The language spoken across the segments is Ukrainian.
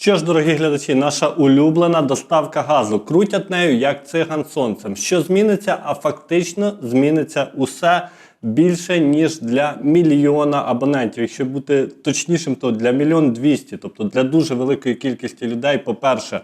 Що ж, дорогі глядачі, наша улюблена доставка газу. Крутять нею як циган сонцем. Що зміниться, а фактично зміниться усе більше, ніж для мільйона абонентів. Якщо бути точнішим, то для мільйон двісті, тобто для дуже великої кількості людей, по-перше,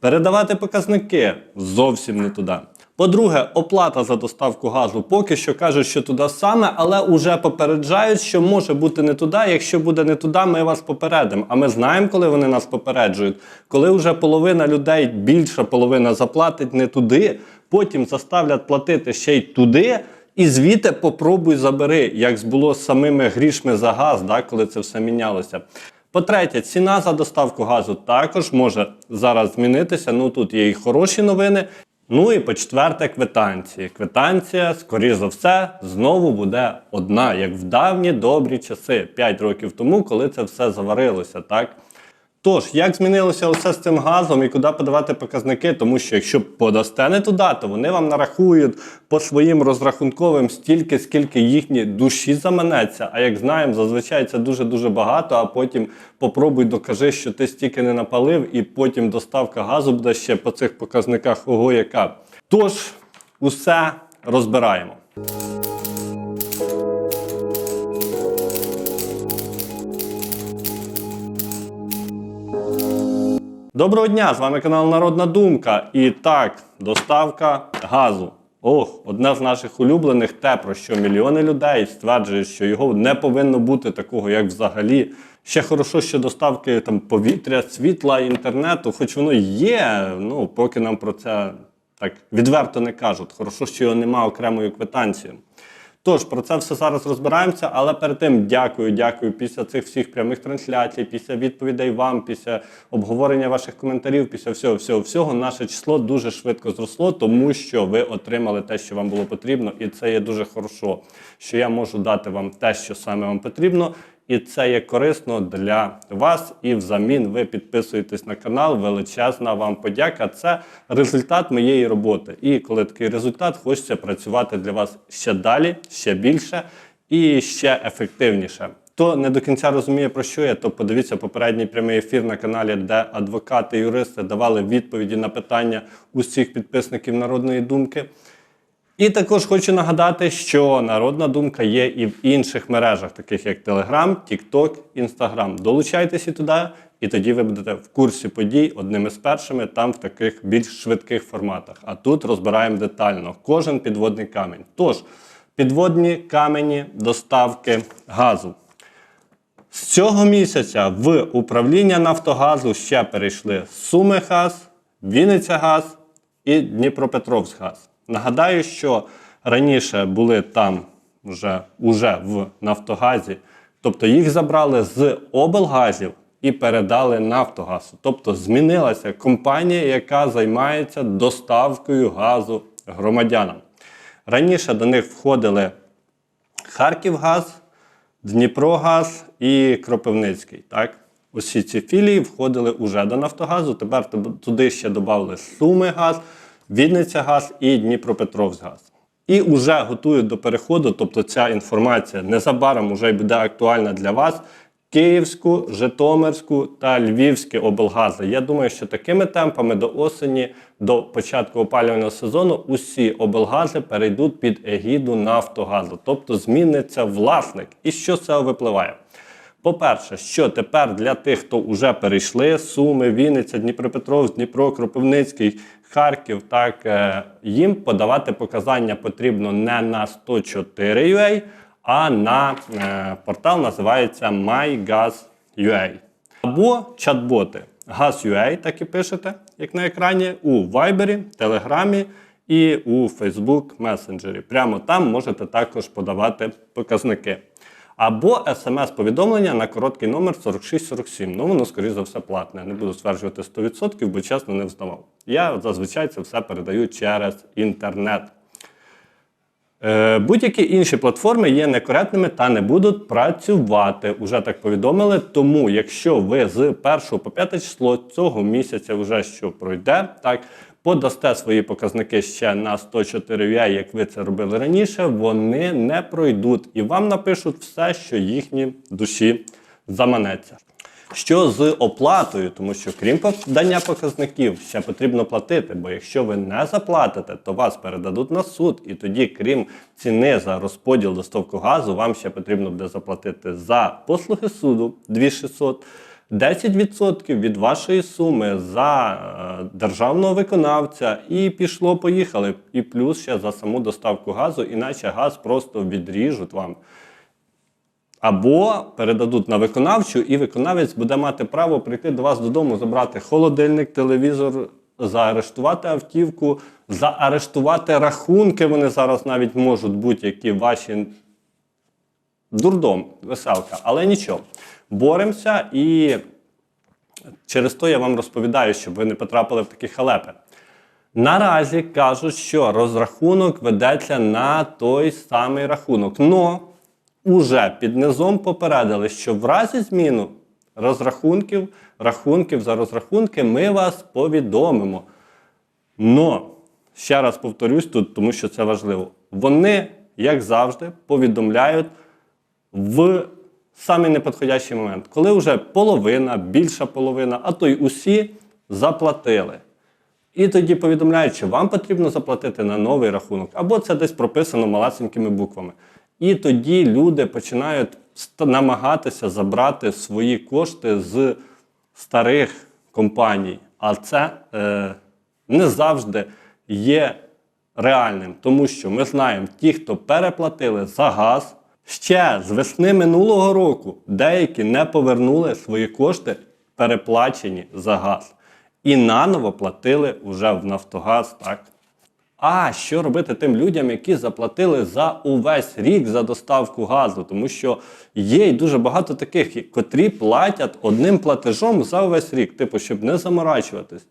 передавати показники зовсім не туди. По-друге, оплата за доставку газу поки що кажуть, що туди саме, але вже попереджають, що може бути не туди. Якщо буде не туди, ми вас попередимо. А ми знаємо, коли вони нас попереджують. Коли вже половина людей, більша половина заплатить не туди, потім заставлять платити ще й туди. І звідти попробуй забери, як було з самими грішми за газ, да, коли це все мінялося. По-третє, ціна за доставку газу також може зараз змінитися. Ну тут є і хороші новини. Ну і по четверте, квитанції. Квитанція, скоріш за все, знову буде одна, як в давні добрі часи, 5 років тому, коли це все заварилося, так? Тож, як змінилося усе з цим газом і куди подавати показники? Тому що якщо подасте не туди, то вони вам нарахують по своїм розрахунковим стільки, скільки їхні душі заманеться. А як знаємо, зазвичай це дуже-дуже багато, а потім попробуй докажи, що ти стільки не напалив, і потім доставка газу буде ще по цих показниках ого яка. Тож, усе розбираємо. Доброго дня! З вами канал Народна Думка. І так, доставка газу. Ох, одне з наших улюблених, те, про що мільйони людей стверджують, що його не повинно бути такого, як взагалі. Ще хорошо, що доставки там повітря, світла, інтернету, хоч воно є, ну поки нам про це так відверто не кажуть. Хорошо, що його немає окремою квитанцією. Тож про це все зараз розбираємося, але перед тим дякую, дякую після цих всіх прямих трансляцій, після відповідей вам, після обговорення ваших коментарів, після всього, всього, всього, наше число дуже швидко зросло, тому що ви отримали те, що вам було потрібно, і це є дуже хорошо, що я можу дати вам те, що саме вам потрібно. І це є корисно для вас. І взамін ви підписуєтесь на канал. Величезна вам подяка. Це результат моєї роботи. І коли такий результат, хочеться працювати для вас ще далі, ще більше і ще ефективніше. Хто не до кінця розуміє, про що я, то подивіться попередній прямий ефір на каналі, де адвокати, юристи давали відповіді на питання усіх підписників народної думки. І також хочу нагадати, що народна думка є і в інших мережах, таких як Telegram, TikTok, Instagram. Долучайтеся туди, і тоді ви будете в курсі подій одними з першими, там в таких більш швидких форматах. А тут розбираємо детально кожен підводний камінь. Тож, підводні камені доставки газу. З цього місяця в управління Нафтогазу ще перейшли Суми Газ, Вінниця Газ і Дніпропетровськ Газ. Нагадаю, що раніше були там вже, уже в Нафтогазі, тобто їх забрали з облгазів і передали Нафтогазу. Тобто змінилася компанія, яка займається доставкою газу громадянам. Раніше до них входили Харківгаз, Дніпрогаз і Кропивницький. Так? Усі ці філії входили уже до Нафтогазу. Тепер туди ще додали Сумигаз, Вінницягаз і Дніпропетровськгаз. І вже готують до переходу, тобто ця інформація незабаром вже буде актуальна для вас. Київську, Житомирську та Львівські облгази. Я думаю, що такими темпами до осені, до початку опалювального сезону, усі облгази перейдуть під егіду Нафтогазу, тобто зміниться власник. І що з цього випливає? По-перше, що тепер для тих, хто вже перейшли Суми, Вінниця, Дніпропетровськ, Дніпро, Кропивницький, Харків, так е, їм подавати показання потрібно не на 104.ua, а на е, портал називається MyGaz.ua. Або чат-боти Gaz.ua, так і пишете, як на екрані, у Viber, Телеграмі і у Facebook Messenger. Прямо там можете також подавати показники. Або смс-повідомлення на короткий номер 4647. Ну, воно, скоріш за все, платне. Не буду стверджувати 100%, бо чесно не взнавав. Я зазвичай це все передаю через інтернет. Е, Будь-які інші платформи є некоректними та не будуть працювати. Уже так повідомили. Тому, якщо ви з 1 по 5 число цього місяця вже що пройде, так подасте свої показники ще на 104 VI, як ви це робили раніше, вони не пройдуть і вам напишуть все, що їхні душі заманеться. Що з оплатою, тому що крім подання показників, ще потрібно платити. Бо якщо ви не заплатите, то вас передадуть на суд, і тоді, крім ціни за розподіл доставку газу, вам ще потрібно буде заплатити за послуги суду 2600, 10% від вашої суми за е, державного виконавця, і пішло, поїхали. І плюс ще за саму доставку газу, іначе газ просто відріжуть вам. Або передадуть на виконавчу, і виконавець буде мати право прийти до вас додому, забрати холодильник, телевізор, заарештувати автівку, заарештувати рахунки. Вони зараз навіть можуть бути, які ваші дурдом, веселка. Але нічого. Боремося і через то я вам розповідаю, щоб ви не потрапили в такі халепи. Наразі кажуть, що розрахунок ведеться на той самий рахунок. Но уже під низом попередили, що в разі зміну розрахунків, рахунків за розрахунки, ми вас повідомимо. Но, ще раз повторюсь тут, тому що це важливо. Вони, як завжди, повідомляють в самий неподходящий момент, коли вже половина, більша половина, а то й усі заплатили. І тоді повідомляють, що вам потрібно заплатити на новий рахунок, або це десь прописано малесенькими буквами. І тоді люди починають намагатися забрати свої кошти з старих компаній. А це е, не завжди є реальним, тому що ми знаємо, ті, хто переплатили за газ, ще з весни минулого року деякі не повернули свої кошти, переплачені за газ. І наново платили вже в Нафтогаз, так? А що робити тим людям, які заплатили за увесь рік за доставку газу? Тому що є й дуже багато таких, котрі платять одним платежом за увесь рік, типу, щоб не заморачуватись.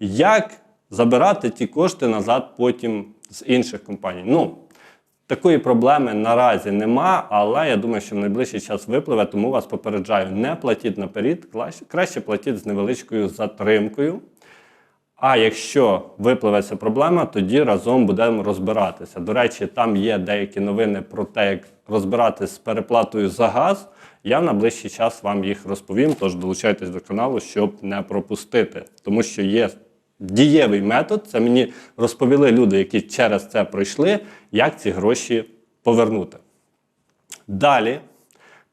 Як забирати ті кошти назад потім з інших компаній? Ну, такої проблеми наразі нема, але я думаю, що в найближчий час випливе, тому вас попереджаю, не платіть наперед, краще- платіть з невеличкою затримкою. А якщо випливе ця проблема, тоді разом будемо розбиратися. До речі, там є деякі новини про те, як розбиратись з переплатою за газ. Я в найближчий час вам їх розповім, тож долучайтесь до каналу, щоб не пропустити. Тому що є дієвий метод. Це мені розповіли люди, які через це пройшли, як ці гроші повернути. Далі.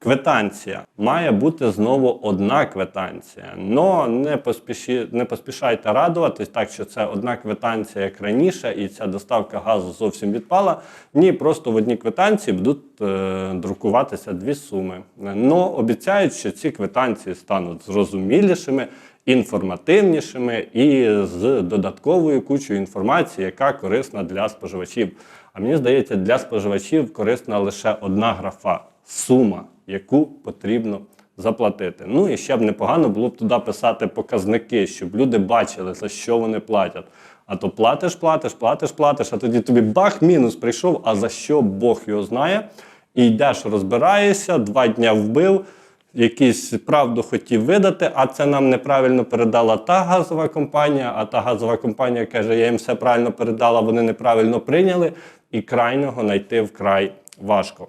Квитанція. Має бути знову одна квитанція. Но не, поспіші, не поспішайте радуватись, так що це одна квитанція, як раніше, і ця доставка газу зовсім відпала. Ні, просто в одній квитанції будуть е, друкуватися дві суми. Но обіцяють, що ці квитанції стануть зрозумілішими, інформативнішими і з додатковою кучою інформації, яка корисна для споживачів. А мені здається, для споживачів корисна лише одна графа сума, яку потрібно заплатити. Ну і ще б непогано було б туди писати показники, щоб люди бачили, за що вони платять. А то платиш, платиш, платиш, платиш, а тоді тобі бах, мінус прийшов, а за що Бог його знає. І йдеш, розбираєшся, два дня вбив, якийсь правду хотів видати, а це нам неправильно передала та газова компанія, а та газова компанія каже, я їм все правильно передала, вони неправильно прийняли, і крайнього знайти вкрай важко.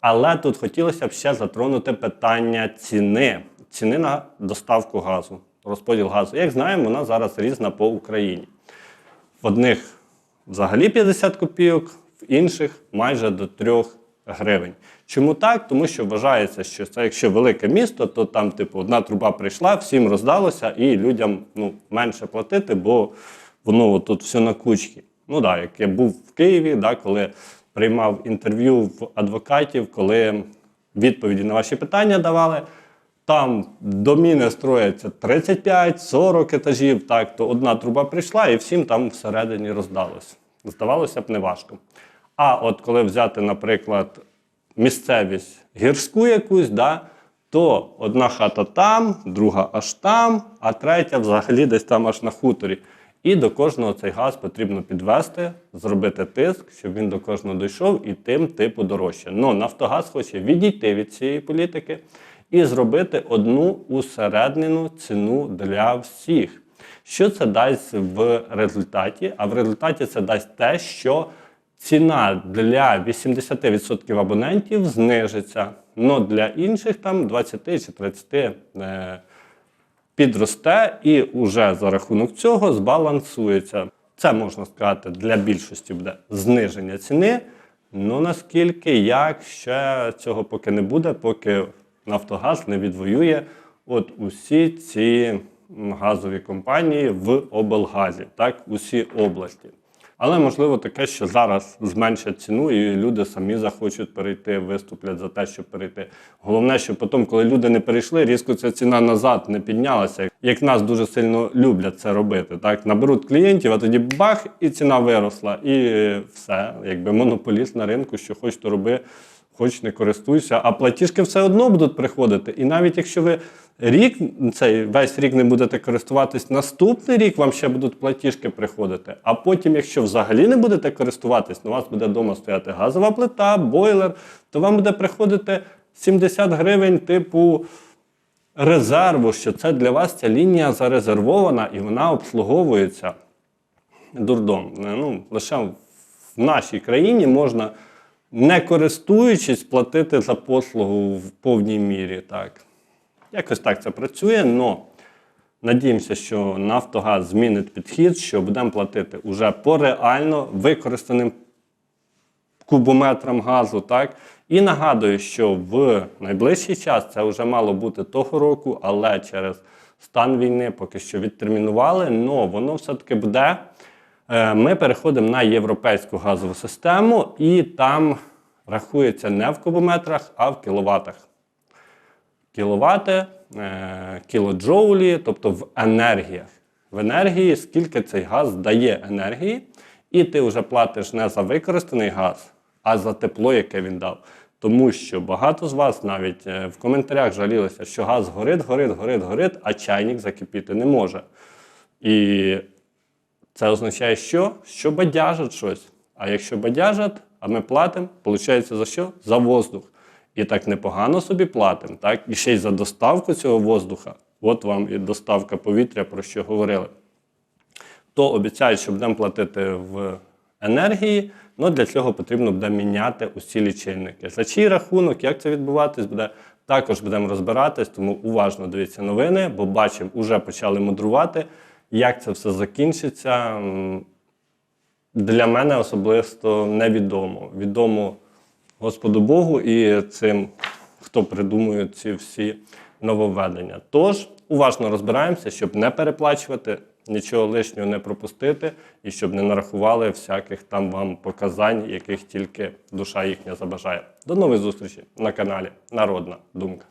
Але тут хотілося б ще затронути питання ціни, ціни на доставку газу, розподіл газу. Як знаємо, вона зараз різна по Україні. В одних взагалі 50 копійок, в інших майже до 3 гривень. Чому так? Тому що вважається, що це якщо велике місто, то там, типу, одна труба прийшла, всім роздалося, і людям ну, менше платити, бо воно тут все на кучки. Ну так, як я був в Києві, да, коли приймав інтерв'ю в адвокатів, коли відповіді на ваші питання давали. Там доміни строяться 35-40 етажів, так, то одна труба прийшла і всім там всередині роздалось. Здавалося б, неважко. А от коли взяти, наприклад, місцевість гірську якусь, да, то одна хата там, друга аж там, а третя взагалі десь там аж на хуторі. І до кожного цей газ потрібно підвести, зробити тиск, щоб він до кожного дійшов і тим типу дорожче. Ну, Нафтогаз хоче відійти від цієї політики і зробити одну усереднену ціну для всіх. Що це дасть в результаті? А в результаті це дасть те, що ціна для 80% абонентів знижиться. Но для інших там 20 чи 30 е, підросте і вже за рахунок цього збалансується. Це можна сказати для більшості буде зниження ціни. Ну наскільки як ще цього поки не буде, поки Нафтогаз не відвоює от усі ці газові компанії в облгазі, так, усі області. Але можливо таке, що зараз зменшать ціну, і люди самі захочуть перейти, виступлять за те, щоб перейти. Головне, що потім, коли люди не перейшли, різко ця ціна назад не піднялася. Як нас дуже сильно люблять це робити. Так наберуть клієнтів, а тоді бах, і ціна виросла, і все. Якби монополіст на ринку, що хоч то роби, хоч не користуйся, а платіжки все одно будуть приходити. І навіть якщо ви рік, цей весь рік не будете користуватись, наступний рік вам ще будуть платіжки приходити. А потім, якщо взагалі не будете користуватись, ну, у вас буде вдома стояти газова плита, бойлер, то вам буде приходити 70 гривень, типу. Резерву, що це для вас ця лінія зарезервована і вона обслуговується дурдом. Ну, лише в нашій країні можна, не користуючись, платити за послугу в повній мірі. Так. Якось так це працює, але надіємося, що Нафтогаз змінить підхід, що будемо платити уже по реально використаним кубометрам газу. Так? І нагадую, що в найближчий час це вже мало бути того року, але через стан війни поки що відтермінували, але воно все-таки буде. Е, Ми переходимо на європейську газову систему, і там рахується не в кубометрах, а в кіловатах. Кіловати, е, кілоджоулі, тобто в енергіях. В енергії, скільки цей газ дає енергії, і ти вже платиш не за використаний газ, а за тепло, яке він дав. Тому що багато з вас навіть е, в коментарях жалілися, що газ горить, горить, горить, горить, а чайник закипіти не може. І це означає, що? Що бадяжать щось. А якщо бадяжать, а ми платимо, виходить за що? За воздух. І так непогано собі платимо, так? І ще й за доставку цього воздуха. От вам і доставка повітря, про що говорили. То обіцяють, що будемо платити в енергії, але для цього потрібно буде міняти усі лічильники. За чий рахунок, як це відбуватись буде, також будемо розбиратись, тому уважно дивіться новини, бо бачимо, вже почали мудрувати. Як це все закінчиться, для мене особисто невідомо. Відомо Господу Богу і цим, хто придумує ці всі нововведення. Тож уважно розбираємося, щоб не переплачувати, нічого лишнього не пропустити і щоб не нарахували всяких там вам показань, яких тільки душа їхня забажає. До нових зустрічей на каналі Народна Думка.